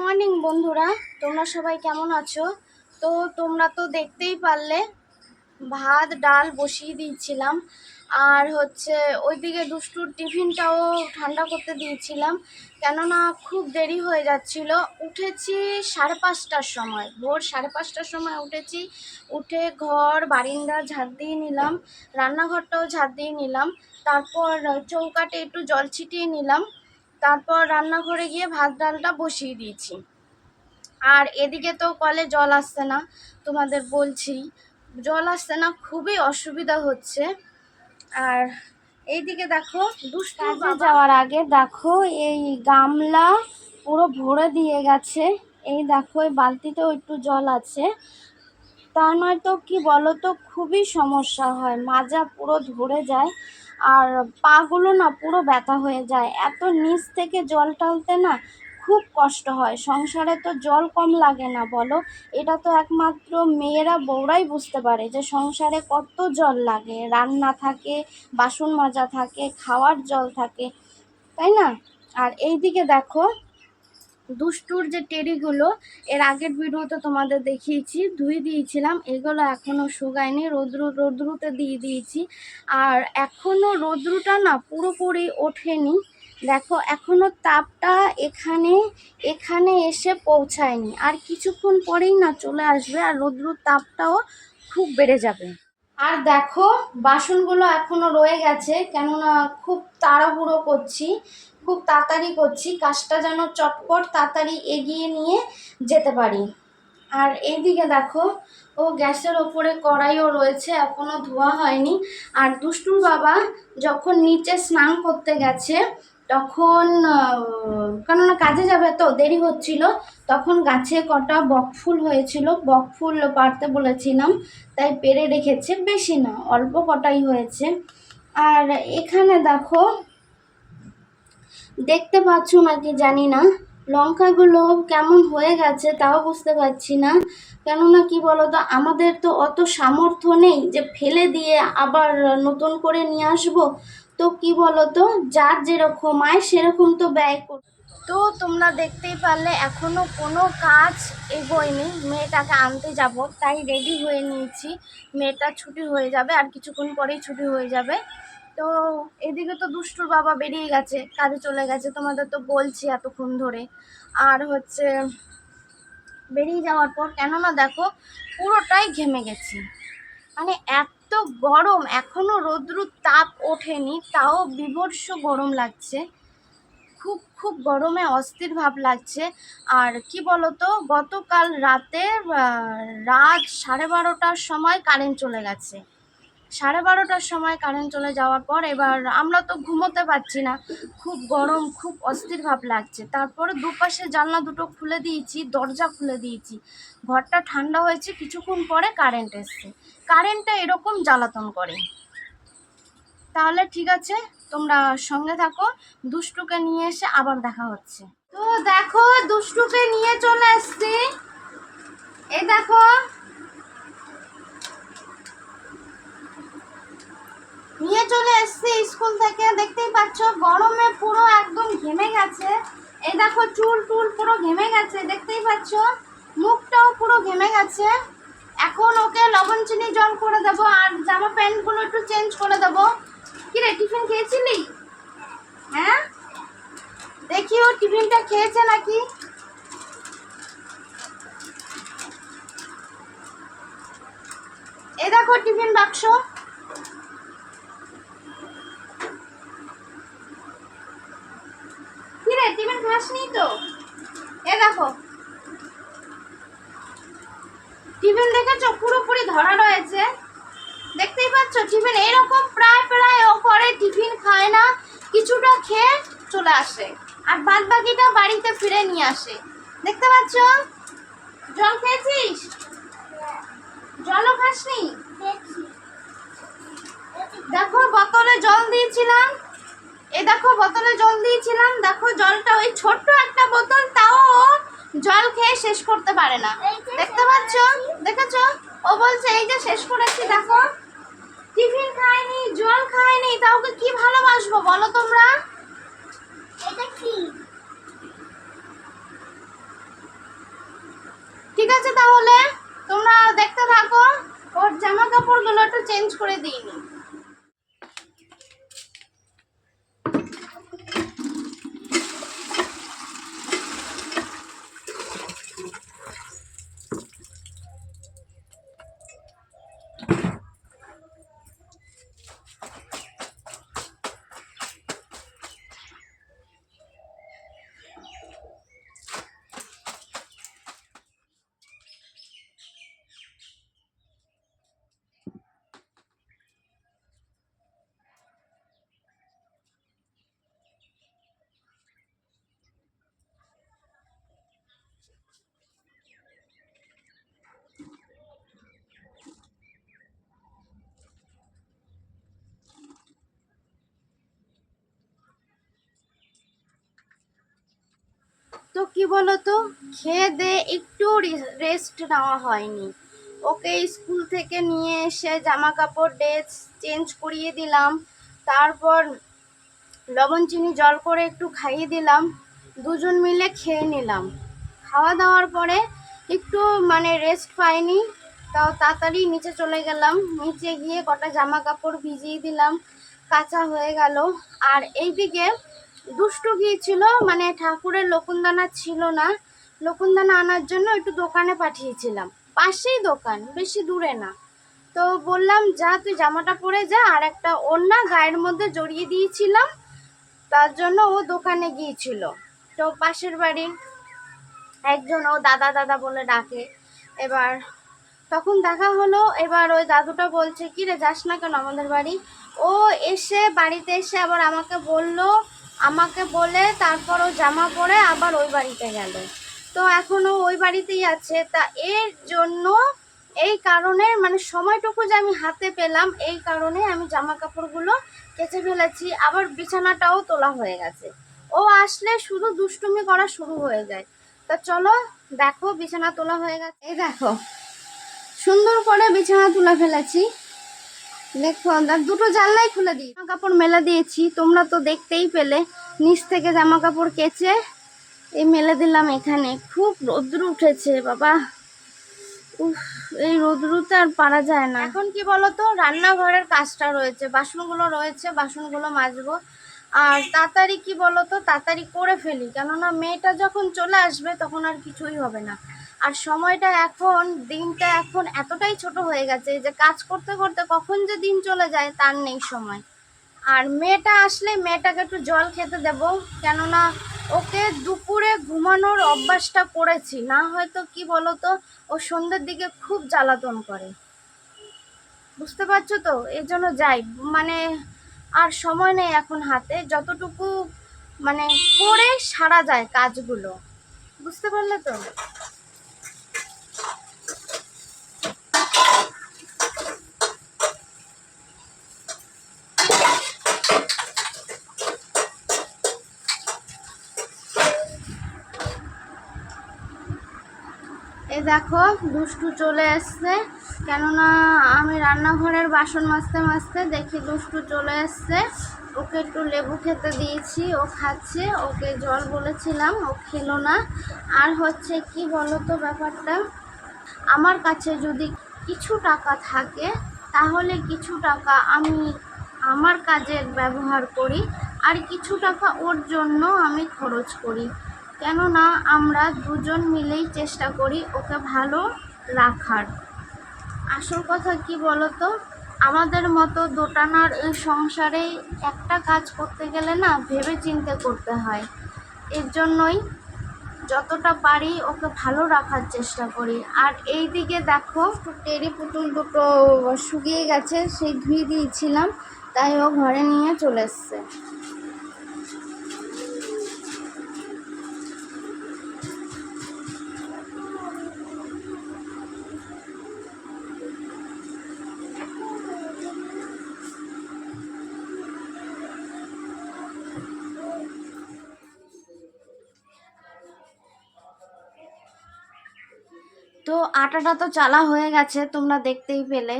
Morning, বন্ধুরা। তোমরা সবাই কেমন আছো? তো তোমরা তো দেখতেই পারলে, ভাত, ডাল বসিয়ে দিয়েছিলাম। আর হচ্ছে ওইদিকে দুষ্টুর টিফিনটাও ঠান্ডা করতে দিয়েছিলাম। কেননা খুব দেরি হয়ে যাচ্ছিল। উঠেছি সাড়ে পাঁচটার সময়, ভোর সাড়ে পাঁচটার সময় উঠেছি। উঠে ঘর, বারিন্দা ঝাড় দিয়ে নিলাম, রান্নাঘরটাও ঝাড় দিয়ে নিলাম। তারপর চৌকাটে একটু জল ছিটিয়ে নিলাম। তারপর রান্নাঘরে গিয়ে ভাত ডালটা বসিয়ে দিয়েছি। আর এদিকে তো কলে জল আসছে না তোমাদের বলছি। জল আসছে না খুবই অসুবিধা হচ্ছে। আর এইদিকে দেখো দুষ্টু যাওয়ার আগে দেখো এই গামলা পুরো ভরে দিয়ে গেছে। এই দেখো এই বালতিতেও একটু জল আছে। তা নয়তো কি বলো তো খুবই সমস্যা হয়। মাজা পুরো ধরে যায়। আর পাগুলো না পুরো ব্যথা হয়ে যায়। এত নিচ থেকে জল টালতে না খুব কষ্ট হয়। সংসারে তো জল কম লাগে না, বলো? এটা তো একমাত্র মেয়েরা বউরাই বুঝতে পারে যে সংসারে কত জল লাগে। রান্না থাকে, বাসন মাজা থাকে, খাওয়ার জল থাকে, তাই না? আর এইদিকে দেখো দুষ্টুর যে টেরিগুলো, এর আগের ভিডিওতে তোমাদের দেখিয়েছি, ধুয়ে দিয়েছিলাম, এগুলো এখনও শুকায়নি, রোদ্রু, রোদ্রুতে দিয়ে দিয়েছি। আর এখনও রোদ্রুটা না পুরোপুরি ওঠেনি। দেখো এখনও তাপটা এখানে এখানে এসে পৌঁছায়নি। আর কিছুক্ষণ পরেই না চলে আসবে, আর রোদ্রুর তাপটাও খুব বেড়ে যাবে। আর দেখো, বাসনগুলো এখনও রয়ে গেছে, কেননা খুব তাড়াহুড়ো করছি। খুব তাড়াতাড়ি করছি, কাজটা যেন চটপট তাড়াতাড়ি এগিয়ে নিয়ে যেতে পারি। আর এইদিকে দেখো, ও গ্যাসের ওপরে কড়াইও রয়েছে এখনও ধোয়া হয়নি। আর দুষ্টুর বাবা যখন নিচে স্নান করতে গেছে, তখন কেননা কাজে যাবে তো, দেরি হচ্ছিল, তখন গাছে কটা বকফুল হয়েছিল বকফুল পারতে বলেছিলাম, তাই পেরে রেখেছে, বেশি না, অল্প কটাই হয়েছে। আর এখানে দেখো দেখতে পাচ্ছ নাকি জানি না। লঙ্কাগুলো কেমন হয়ে গেছে তাও বুঝতে পারছি না। কেননা কি বলতো, আমাদের তো অত সামর্থ্য নেই যে ফেলে দিয়ে আবার নতুন করে নিয়ে আসব। তো কি বলতো, যার যেরকম আয় সেরকম তো ব্যয় কর তো তোমরা দেখতেই পারলে এখনও কোনো কাজ এগোয়নি। মেয়েটাকে আনতে যাব, তাই রেডি হয়ে নিয়েছি। মেয়েটা ছুটি হয়ে যাবে আর কিছুক্ষণ পরেই ছুটি হয়ে যাবে। তো এদিকে তো দুষ্টুর বাবা বেরিয়ে গেছে, কাজে চলে গেছে, তোমাদের তো বলছি এতক্ষণ ধরে। আর হচ্ছে, বেরিয়ে যাওয়ার পর কেননা দেখো, পুরোটাই ঘেমে গেছি। মানে এত গরম এখনও রৌদ্রুর তাপ ওঠেনি, তাও বিভর্ষ গরম লাগছে। খুব খুব গরমে অস্থির ভাব লাগছে। আর কি বলতো, গতকাল রাতে রাত সাড়ে বারোটার সময় কারেন্ট চলে গেছে। সাড়ে বারোটার সময় কারেন্ট চলে যাওয়ার পর এবার আমরা তো ঘুমোতে পারছি না। খুব গরম, খুব অস্থির ভাব লাগছে। তারপরে দুপাশে জানলা দুটো খুলে দিয়েছি, দরজা খুলে দিয়েছি। ঘরটা ঠান্ডা হয়েছে, কিছুক্ষণ পরে কারেন্ট এসছে। কারেন্টটা এরকম জ্বালাতন করে। তাহলে ঠিক আছে, তোমরা সঙ্গে থাকো, দুষ্টুকে নিয়ে এসে আবার দেখা হচ্ছে। তো দেখো, দুষ্টুকে নিয়ে চলে এসছি। এই দেখো নিয়ে চলে এসছি স্কুল থেকে। দেখতেই পাচ্ছ, গরমে পুরো একদম ঘেমে গেছে। এই দেখো, চুল টুল পুরো ঘেমে গেছে, দেখতেই পাচ্ছ? মুখটাও পুরো ঘেমে গেছে। এখন ওকে লবণ চিনি, জল করে দেবো, আর জামা প্যান্টগুলো একটু চেঞ্জ করে দেবো। কিরে, টিফিন খেয়েছিলি? হ্যাঁ? দেখি ও টিফিনটা খেয়েছে নাকি? এ দেখো টিফিন বাক্স কিরে টিফিন খাসনি তো এ দেখো টিফিন দেখেছ পুরোপুরি ধরা রয়েছে পাচ্ছ টিফিন এরকম প্রায় প্রায় ও করে টিফিন খায় না কিছুটা খেয়ে চলে আসে আর বাদ বাকিটা বাড়িতে ফিরে নিয়ে আসে। দেখতে পাচ্ছ? জল খেয়েছিস? জলও খাসনি? দেখো বোতলে জল দিয়েছিলাম। এই দেখো বোতলে জল দিয়েছিলাম। দেখো জলটা ওই ছোট্ট একটা বোতল তাও ও জল খেয়ে শেষ করতে পারে না। দেখতে পাচ্ছ? দেখেছ? ও বলছে এই যে শেষ করেছি দেখো। টিফিন খাইনি জল খাইনি তাওকে কি ভালোবাসবো বলো তোমরা? এটা কি? ঠিক আছে তাহলে তোমরা দেখতে থাকো ওর জামা কাপড়গুলো একটু চেঞ্জ করে দিইনি তো কি বলতো? খেয়ে দে, একটু রেস্ট নেওয়া হয়নি। ওকে স্কুল থেকে নিয়ে এসে জামা কাপড় ড্রেস চেঞ্জ করিয়ে দিলাম। তারপর লবণ চিনি, জল করে একটু খাইয়ে দিলাম। দুজন মিলে খেয়ে নিলাম। খাওয়া দাওয়ার পরে একটু মানে রেস্ট পাইনি। তাও তাড়াতাড়ি নিচে চলে গেলাম। নিচে গিয়ে কটা জামা কাপড় ভিজিয়ে দিলাম। কাঁচা হয়ে গেল। আর এইদিকে দুষ্টু গিয়েছিল মানে ঠাকুরের লকুনদানা ছিল না। লকুনদানা আনার জন্য একটু দোকানে পাঠিয়েছিলাম। পাশেই দোকান, বেশি দূরে না। তো বললাম, যা, তুই জামাটা পরে যা। আর একটা ওড়না গায়ের মধ্যে জড়িয়ে দিয়েছিলাম, তার জন্য ও দোকানে গিয়েছিল। তো পাশের বাড়ির একজন ও দাদা দাদা বলে ডাকে। এবার তখন দেখা হলো, এবার ওই দাদুটা বলছে, কি রে, যাস না কেন আমাদের বাড়ি? ও এসে, বাড়িতে এসে আবার আমাকে বলল আমাকে বলে তারপর ও জামা পরে আবার ওই বাড়িতে গেল। তো এখনও ওই বাড়িতেই আছে। তা এর জন্য এই কারণে মানে সময়টুকু যে আমি হাতে পেলাম, এই কারণে আমি জামা কাপড়গুলো কেচে ফেলেছি। আবার বিছানাটাও তোলা হয়ে গেছে। ও আসলে শুধু দুষ্টুমি করা শুরু হয়ে যায়। তা চলো দেখো, বিছানা তোলা হয়ে গেছে। এই দেখো, সুন্দর করে বিছানা তুলে ফেলেছি। দেখো আর দুটো জানলাই খুলে দিই। জামা কাপড় মেলে দিয়েছি, তোমরা তো দেখতেই পেলে। নিচ থেকে জামা কাপড় কেচে এই মেলে দিলাম এখানে। খুব রোদ্র উঠেছে, বাবা। উফ, এই রোদ্রুতে আর পারা যায় না। এখন কি বলতো, রান্নাঘরের কাজটা রয়েছে। বাসনগুলো রয়েছে, বাসনগুলো মাজবো। আর তাড়াতাড়ি কি বলতো, তাড়াতাড়ি করে ফেলি। কেননা মেয়েটা যখন চলে আসবে, তখন আর কিছুই হবে না। আর সময়টা এখন, দিনটা এখন এতটাই ছোট হয়ে গেছে যে কাজ করতে করতে কখন যে দিন চলে যায় তার নেই সময়। আর মেয়েটা আসলে মেয়েটাকে একটু জল খেতে দেব, কেননা ওকে দুপুরে ঘুমানোর অভ্যাসটা করেছি। না হয়তো কি বলতো, ও সন্ধ্যের দিকে খুব জ্বালাতন করে। বুঝতে পারছ তো? এই জন্য যাই। মানে আর সময় নেই এখন হাতে, যতটুকু মানে করে সারা যায় কাজগুলো। বুঝতে পারলে তো? এই দেখো, দুষ্টু চলে এসছে। কেননা আমি রান্নাঘরের বাসন মাজতে মাজতে দেখি দুষ্টু চলে এসছে। ওকে একটু লেবু খেতে দিয়েছি, ও খাচ্ছে। ওকে জল বলেছিলাম, ও খেলো না। আর হচ্ছে কি বলো তো ব্যাপারটা? আমার কাছে যদি কিছু টাকা থাকে, তাহলে কিছু টাকা আমি আমার কাজে ব্যবহার করি। আর কিছু টাকা ওর জন্য আমি খরচ করি। কেননা আমরা দুজন মিলেই চেষ্টা করি ওকে ভালো রাখার। আসল কথা কি বলতো? আমাদের মতো দোটানার এই সংসারে একটা কাজ করতে গেলে না ভেবে চিন্তে করতে হয়। এর জন্যই যতটা পারি ওকে ভালো রাখার চেষ্টা করি। আর এই দিকে দেখো, টেরি পুতুল দুটো শুকিয়ে গেছে, সেই ধুয়ে দিয়েছিলাম, তাই ও ঘরে নিয়ে চলে এসছে। তো আটাটা তো চালা হয়ে গেছে, তোমরা দেখতেই পেলে।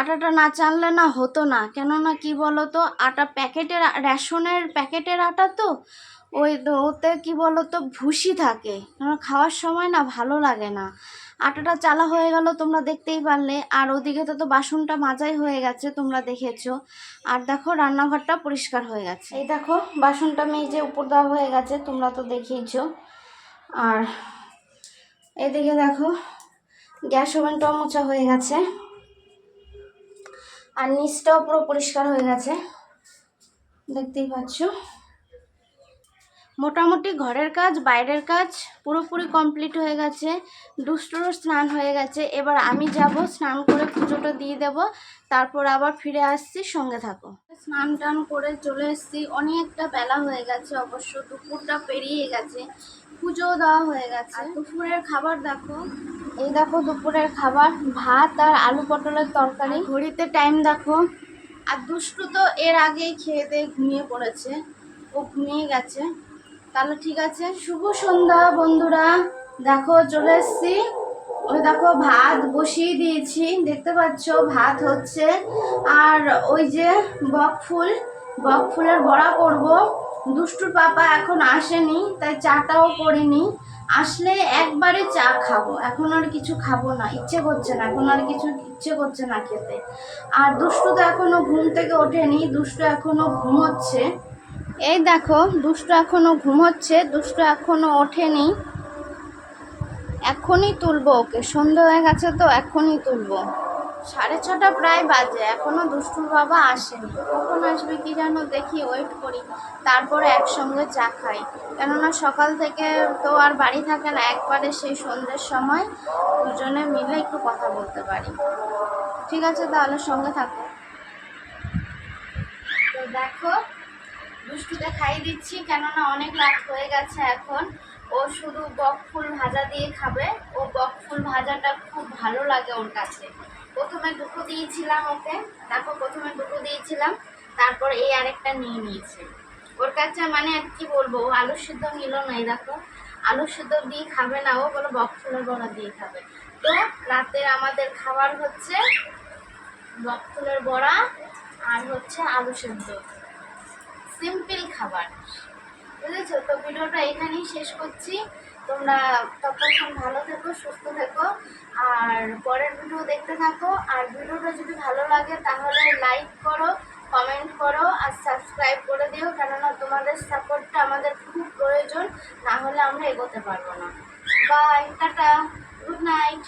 আটাটা না চাললে না হতো না। কেননা কি বলো তো আটা প্যাকেটের রেশনের প্যাকেটের আটা তো, ওই ওতে কি বলো তো ভুসি থাকে। কেন খাওয়ার সময় না ভালো লাগে না। আটাটা চালা হয়ে গেল, তোমরা দেখতেই পারলে। আর ওদিকে তো তো বাসনটা মাজাই হয়ে গেছে, তোমরা দেখেছ। আর দেখো, রান্নাঘরটা পরিষ্কার হয়ে গেছে। এই দেখো, বাসনটা মেজে উপর দেওয়া হয়ে গেছে, তোমরা তো দেখিয়েছো। আর এদিকে দেখো গ্যাস ওভেনটাও মোচা হয়ে গেছে। আর নিচটাও পুরো পরিষ্কার হয়ে গেছে। দেখতেই পাচ্ছ। মোটামুটি ঘরের কাজ, বাইরের কাজ পুরোপুরি কমপ্লিট হয়ে গেছে। দুষ্টুরও স্নান হয়ে গেছে। এবার আমি যাব, স্নান করে পুজোটা দিয়ে দেব। তারপর আবার ফিরে আসছি, সঙ্গে থাকো। স্নান টান করে চলে এসছি। অনেকটা বেলা হয়ে গেছে, অবশ্য দুপুরটা পেরিয়ে গেছে। পুজোও দেওয়া হয়ে গেছে। আর দুপুরের খাবার দেখো। এই দেখো দুপুরের খাবার ভাত আর আলু পটলের তরকারি। ঘড়িতে টাইম দেখো। আর দুষ্টু তো এর আগেই খেয়ে দিয়ে ঘুমিয়ে পড়েছে। ও ঘুমিয়ে গেছে। তাহলে ঠিক আছে শুভ সন্ধ্যা বন্ধুরা। দেখো চলে এসছি। ওই দেখো ভাত বসিয়ে দিয়েছি। দেখতে পাচ্ছ ভাত হচ্ছে। আর ওই যে বক ফুল বক ফুলের বড়া করব। দুষ্টুর পাপা এখন আসেনি, তাই চাটাও করিনি। আসলে একবারে চা খাব, এখন আর কিছু খাব না, ইচ্ছে করছে না, এখন আর কিছু ইচ্ছে করছে না খেতে। আর দুষ্টু তো এখনও ঘুম থেকে ওঠেনি, দুষ্টু এখনও ঘুমোচ্ছে। এই দেখো, দুষ্টু এখনও ঘুমোচ্ছে, দুষ্টু এখনও ওঠেনি। এখনই তুলবো ওকে সন্ধ্যা হয়ে গেছে তো, এখনই তুলবো। সাড়ে ছটা প্রায় বাজে, এখনও দুষ্টুর বাবা আসেনি। কখন আসবে কি যেন দেখি ওয়েট করি। তারপরে একসঙ্গে চা খাই। কেননা সকাল থেকে তো আর বাড়ি থাকে না, একবারে সেই সন্ধ্যের সময় দুজনে মিলে একটু কথা বলতে পারি। ঠিক আছে, তাহলে সঙ্গে থাকো। তো দেখো, দুষ্টুকে খাইয়ে দিচ্ছি, কেননা অনেক রাত হয়ে গেছে এখন। ও শুধু বক ফুল ভাজা দিয়ে খাবে। ও বক ফুল ভাজাটা খুব ভালো লাগে ওর কাছে। প্রথমে দুটো দিয়েছিলাম ওকে, তারপর প্রথমে দুটো দিয়েছিলাম, তারপর এই আরেকটা নিয়ে নিয়েছে। ওর কাছে মানে আর কি বলব, ও আলু সিদ্ধ নিল না, এই দেখো। আলু সিদ্ধ দিয়ে খাবে না, ও বলে বকফুলের বড়া দিয়ে খাবে। তো রাতের আমাদের খাবার হচ্ছে বকফুলের বড়া আর হচ্ছে আলু সিদ্ধ। সিম্পল খাবার, বুঝেছ? তো ভিডিওটা এখানেই শেষ করছি। তোমরা ততক্ষণ ভালো থেকো, সুস্থ থেকো, আর পরের ভিডিও দেখতে থাকো। আর ভিডিওটা যদি ভালো লাগে, তাহলে লাইক করো কমেন্ট করো, আর সাবস্ক্রাইব করে দিও, কেননা তোমাদের সাপোর্টটা আমাদের খুব প্রয়োজন, না হলে আমরা এগোতে পারব না। By tata good night